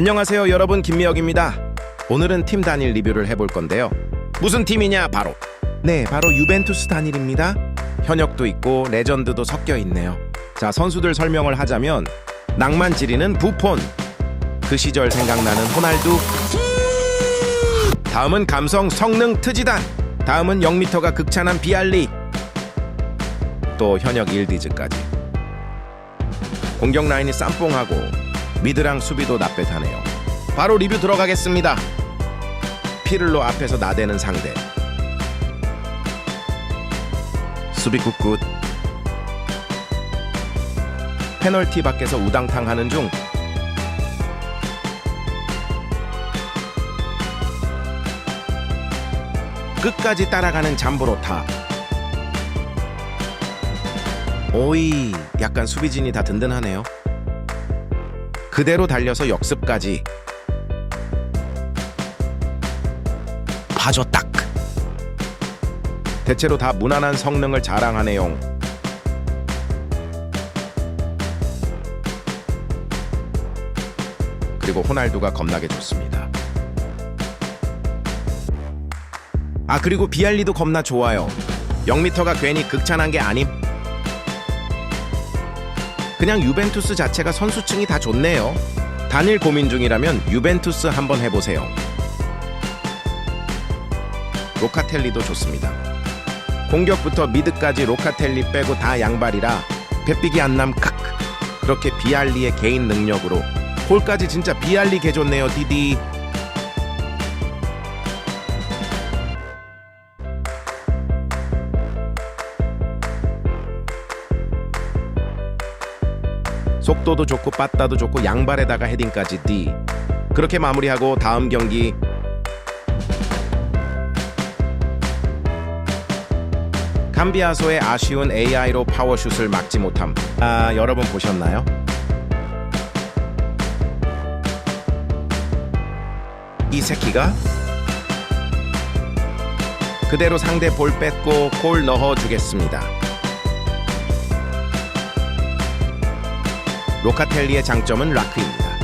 안녕하세요 여러분 김미혁입니다. 오늘은 팀 단일 리뷰를 해볼 건데요. 무슨 팀이냐 바로 네 바로 유벤투스 단일입니다. 현역도 있고 레전드도 섞여 있네요. 자 선수들 설명을 하자면 낭만 지리는 부폰 그 시절 생각나는 호날두 다음은 감성 성능 트지단 다음은 0m가 극찬한 비알리 또 현역 1디즈까지 공격 라인이 쌈뽕하고 미드랑 수비도 나빼타네요. 바로 리뷰 들어가겠습니다. 피를로 앞에서 나대는 상대. 수비 굿굿. 페널티 밖에서 우당탕 하는 중. 끝까지 따라가는 잠브로타. 오이 약간 수비진이 다 든든하네요 그대로 달려서 역습까지. 봐줘 딱. 대체로 다 무난한 성능을 자랑하네요. 그리고 호날두가 겁나게 좋습니다. 아 그리고 비알리도 겁나 좋아요. 0m가 괜히 극찬한 게 아님 그냥 유벤투스 자체가 선수층이 다 좋네요. 단일 고민 중이라면 유벤투스 한번 해보세요. 로카텔리도 좋습니다. 공격부터 미드까지 로카텔리 빼고 다 양발이라 배삐기 안남 칵 그렇게 비알리의 개인 능력으로 골까지 진짜 비알리 개좋네요 디디 속도도 좋고 빠따도 좋고 양발에다가 헤딩까지 D 그렇게 마무리하고 다음 경기 감비아소의 아쉬운 AI로 파워슛을 막지 못함 아 여러분 보셨나요? 이 새끼가 그대로 상대 볼 뺏고 골 넣어 주겠습니다. 로카텔리의 장점은 라크입니다.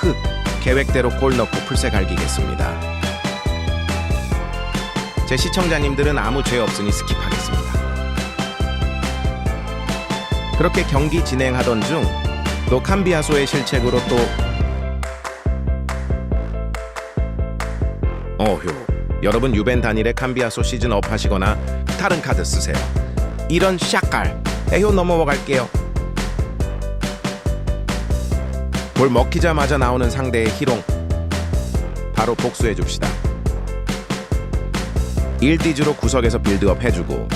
크 계획대로 골 넣고 풀세 갈기겠습니다. 제 시청자님들은 아무 죄 없으니 스킵하겠습니다. 그렇게 경기 진행하던 중 노캄비아소의 실책으로 또 어휴 여러분 유벤 단일의 캄비아소 시즌업 하시거나 다른 카드 쓰세요. 이런 샷갈 에효 넘어갈게요. 볼 먹히자마자 나오는 상대의 희롱. 바로 복수해 줍시다. 1디즈로 구석에서 빌드업 해주고.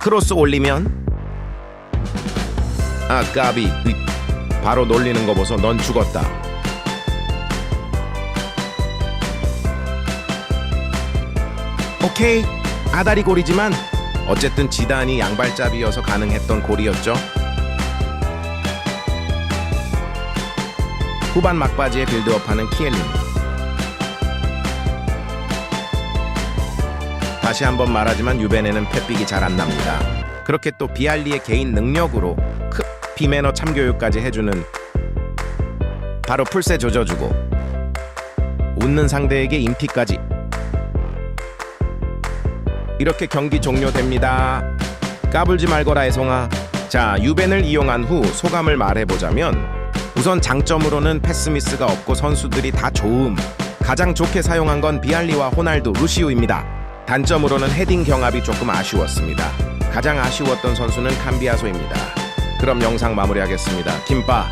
크로스 올리면? 아 까비. 바로 놀리는 거 보소. 넌 죽었다. 오케이. 아다리 골이지만 어쨌든 지단이 양발잡이여서 가능했던 골이었죠 후반 막바지에 빌드업하는 키엘린. 다시 한번 말하지만 유벤에는 패빅이 잘 안 납니다. 그렇게 또 비알리의 개인 능력으로 크 비매너 참교육까지 해주는 바로 풀세 조져주고 웃는 상대에게 인피까지 이렇게 경기 종료됩니다. 까불지 말거라 애송아. 자 유벤을 이용한 후 소감을 말해보자면 우선 장점으로는 패스미스가 없고 선수들이 다 좋음. 가장 좋게 사용한 건 비알리와 호날두, 루시우입니다. 단점으로는 헤딩 경합이 조금 아쉬웠습니다. 가장 아쉬웠던 선수는 캄비아소입니다. 그럼 영상 마무리하겠습니다. 김바